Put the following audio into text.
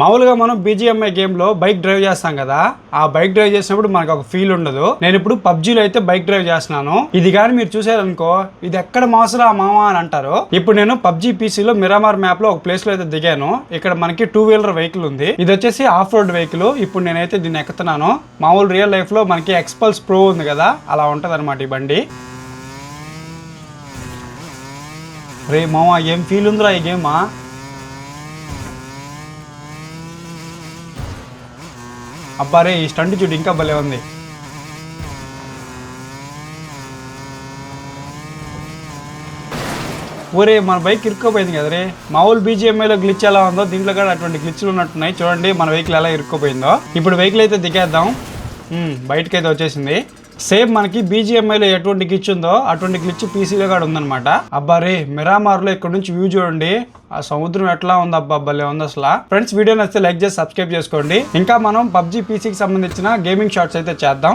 మామూలుగా మనం బీజిఎంఐ గేమ్లో బైక్ డ్రైవ్ చేస్తాం కదా ఆ బైక్ డ్రైవ్ చేసినప్పుడు మనకు ఒక ఫీల్ ఉండదు. నేను ఇప్పుడు పబ్జీలో అయితే బైక్ డ్రైవ్ చేస్తున్నాను. ఇది కానీ మీరు చూసారనుకో ఇది ఎక్కడ మోసరా మామ అని అంటారు. ఇప్పుడు నేను పబ్జీ పీసీలో మిరామార్ మ్యాప్లో ఒక ప్లేస్లో అయితే దిగాను. ఇక్కడ మనకి టూ వీలర్ వెహికల్ ఉంది. ఇది వచ్చేసి ఆఫ్ రోడ్ వెహికల్ ఇప్పుడు నేనైతే దీన్ని ఎక్కుతున్నాను. మామూలు రియల్ లైఫ్లో మనకి ఎక్స్పల్స్ ప్రో ఉంది కదా అలా ఉంటది ఈ బండి. రే మామ ఏం ఫీల్ ఉందిరా ఈ గేమా అబ్బారే ఈ స్టంట్ చూడు ఇంకా భలే ఉంది. ఊరే మన బైక్ ఇరుక్కుపోయింది కదా రే మామూలు బీజిఎంఐలో గ్లిచ్ ఎలా ఉందో దీంట్లో కూడా అటువంటి గ్లిచ్లు ఉన్నట్టున్నాయి. చూడండి మన వెహికల్ ఎలా ఇరుక్కుపోయిందో. ఇప్పుడు వెహికల్ అయితే దిగేద్దాం. బయటకైతే బయటకి అయితే వచ్చేసింది. సేమ్ మనకి బీజిఎంఐలో ఎటువంటి గ్లిచ్ ఉందో అటువంటి గ్లిచ్ పీసీలో కూడా ఉందన్నమాట. అబ్బా రే మిరామార్లో ఇక్కడ నుంచి వ్యూ చూడండి. ఆ సముద్రం ఎట్లా ఉంది అబ్బా భలే ఉంది అసలు. ఫ్రెండ్స్ వీడియో నచ్చితే లైక్ చేసి సబ్స్క్రైబ్ చేసుకోండి. ఇంకా మనం పబ్జీ పీసీకి సంబంధించిన గేమింగ్ షార్ట్స్ అయితే చేద్దాం.